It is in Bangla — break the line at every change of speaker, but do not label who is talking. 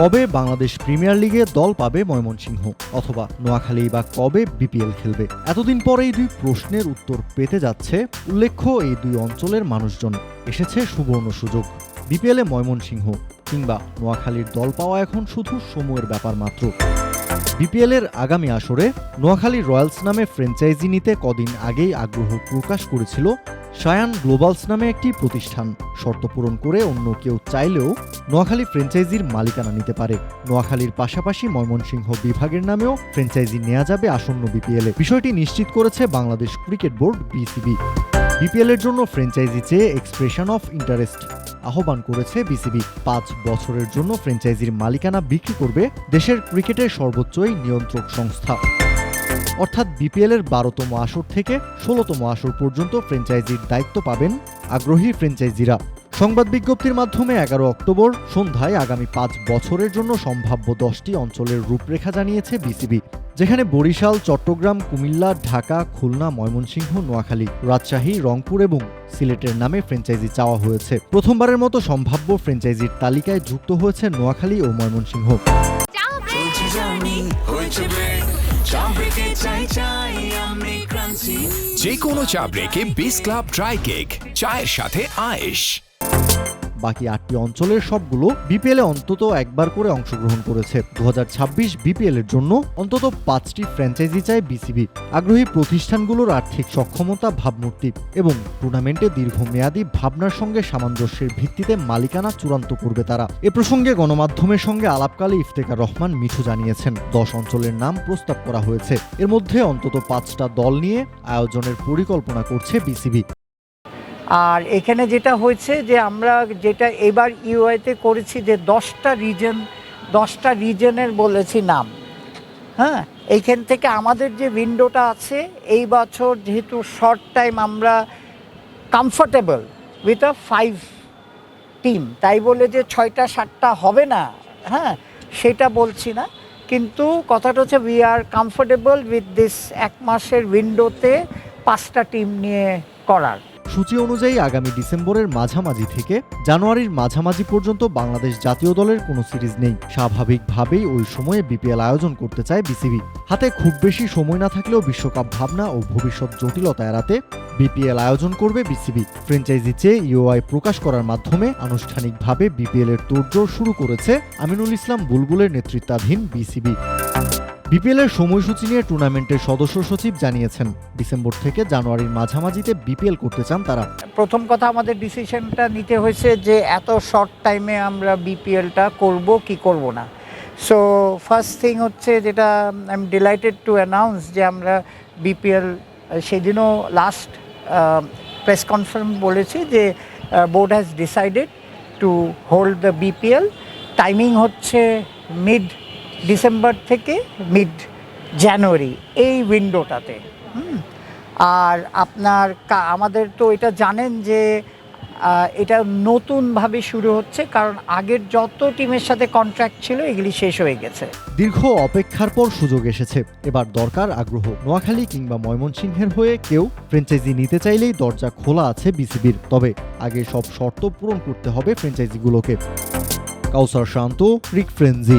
কবে বাংলাদেশ প্রিমিয়ার লিগে দল পাবে ময়মনসিংহ? অথবা নোয়াখালী বা কবে বিপিএল খেলবে? এতদিন পরে এই দুই প্রশ্নের উত্তর পেতে যাচ্ছে উল্লেখ্য এই দুই অঞ্চলের মানুষজন। এসেছে সুবর্ণ সুযোগ। বিপিএলে ময়মনসিংহ কিংবা নোয়াখালীর দল পাওয়া এখন শুধু সময়ের ব্যাপার মাত্র। বিপিএল এর আগামী আসরে নোয়াখালী রয়্যালস নামে ফ্র্যাঞ্চাইজি নিতে কদিন আগেই আগ্রহ প্রকাশ করেছিল সায়ান গ্লোবালস নামে একটি প্রতিষ্ঠান। শর্ত পূরণ করে অন্য কেউ চাইলেও নোয়াখালী ফ্র্যাঞ্চাইজির মালিকানা নিতে পারে। নোয়াখালীর পাশাপাশি ময়মনসিংহ বিভাগের নামেও ফ্র্যাঞ্চাইজি নেওয়া যাবে আসন্ন বিপিএলে। বিষয়টি নিশ্চিত করেছে Bangladesh cricket board, BCB. BPL এর জন্য ফ্র্যাঞ্চাইজি চেয়ে এক্সপ্রেশন অফ ইন্টারেস্ট আহ্বান করেছে বিসিবি। পাঁচ বছরের জন্য ফ্র্যাঞ্চাইজির মালিকানা বিক্রি করবে দেশের ক্রিকেটের সর্বোচ্চই নিয়ন্ত্রক সংস্থা। অর্থাৎ বিপিএল এর বারোতম আসর থেকে ষোলোতম আসর পর্যন্ত ফ্র্যাঞ্চাইজির দায়িত্ব পাবেন আগ্রহী ফ্র্যাঞ্চাইজিরা। সংবাদ বিজ্ঞপ্তির মাধ্যমে এগারো অক্টোবর সন্ধ্যায় আগামী পাঁচ বছরের জন্য সম্ভাব্য দশটি অঞ্চলের রূপরেখা জানিয়েছে বিসিবি যেখানে বরিশাল চট্টগ্রাম কুমিল্লা ঢাকা খুলনা ময়মনসিংহ নোয়াখালী রাজশাহী রংপুর এবং সিলেটের নামে ফ্র্যাঞ্চাইজি চাওয়া হয়েছে। প্রথমবারের মতো সম্ভাব্য ফ্র্যাঞ্চাইজির তালিকায় যুক্ত হয়েছে নোয়াখালী ও ময়মনসিংহ।
যে কোনো চা ব্রেকে বিস ক্লাব ড্রাই কেক চায়ের সাথে আয়েশ।
বাকি আটটি অঞ্চলের সবগুলো বিপিএল অন্তত একবার করে অংশগ্রহণ করেছে। দু হাজার ছাব্বিশ বিপিএল এর জন্য অন্তত পাঁচটি ফ্র্যাঞ্চাইজি চায় বিসিবি। আগ্রহী প্রতিষ্ঠানগুলোর আর্থিক সক্ষমতা, ভাবমূর্তি এবং টুর্নামেন্টে দীর্ঘমেয়াদী ভাবনার সঙ্গে সামঞ্জস্যের ভিত্তিতে মালিকানা চূড়ান্ত করবে তারা। এ প্রসঙ্গে গণমাধ্যমের সঙ্গে আলাপকালে ইফতেকার রহমান মিঠু জানিয়েছেন, দশ অঞ্চলের নাম প্রস্তাব করা হয়েছে। এর মধ্যে অন্তত পাঁচটা দল নিয়ে আয়োজনের পরিকল্পনা করছে বিসিবি।
আর এখানে যেটা হয়েছে যে আমরা যেটা এবার ইউআইতে করেছি যে দশটা রিজন দশটা রিজনের বলেছি নাম। হ্যাঁ? এইখান থেকে আমাদের যে উইন্ডোটা আছে, এই বছর যেহেতু শর্ট টাইম আমরা comfortable with a five team তাই বলে যে ছয়টা, সাতটা হবে না হ্যাঁ? সেটা বলছি না। কিন্তু কথাটা হচ্ছে we are comfortable with this এক মাসের উইন্ডোতে পাঁচটা টিম নিয়ে করার।
সূচি অনুযায়ী আগামী ডিসেম্বরের মাঝামাঝি থেকে জানুয়ারির মাঝামাঝি পর্যন্ত বাংলাদেশ জাতীয় দলের কোনো সিরিজ নেই। স্বাভাবিকভাবেই ওই সময়ে বিপিএল আয়োজন করতে চায় বিসিবি। হাতে খুব বেশি সময় না থাকলেও বিশ্বকাপ ভাবনা ও ভবিষ্যৎ জটিলতা এড়াতে বিপিএল আয়োজন করবে বিসিবি। ফ্র্যাঞ্চাইজি চেয়ে ইউআই প্রকাশ করার মাধ্যমে আনুষ্ঠানিকভাবে বিপিএল এর তোড়জোড় শুরু করেছে আমিনুল ইসলাম বুলবুলের নেতৃত্বাধীন বিসিবি। বিপিএল এর সময়সূচি নিয়ে টুর্নামেন্টের সদস্য সচিব জানিয়েছেন, ডিসেম্বর থেকে জানুয়ারির মাঝামাঝিতে বিপিএল করতে চান তারা।
প্রথম কথা আমাদের ডিসিশনটা নিতে হয়েছে যে এত শর্ট টাইমে আমরা বিপিএলটা করব কি করব না। সো ফার্স্ট থিং হচ্ছে যেটা I am delighted to announce যে আমরা বিপিএল, সেদিনও লাস্ট প্রেস কনফারেন্স বলেছি যে board has decided to hold the BPL. Timing হচ্ছে মিড ডিসেম্বর থেকে মিড জানুয়ারি এই উইন্ডোটাতে আর আপনার আমাদের তো এটা জানেন যে এটা নতুনভাবে শুরু হচ্ছে কারণ আগের যত টিমের সাথে কন্ট্রাক্ট ছিল এগুলি শেষ হয়ে গেছে।
দীর্ঘ অপেক্ষার পর সুযোগ এসেছে। এবার দরকার আগ্রহ। নোয়াখালী কিংবা ময়মনসিংহের হয়ে কেউ ফ্র্যাঞ্চাইজি নিতে চাইলেই দরজা খোলা আছে বিসিবির। তবে আগে সব শর্ত পূরণ করতে হবে ফ্র্যাঞ্চাইজিগুলোকে কাউসার শান্ত, রিক ফ্রেঞ্জি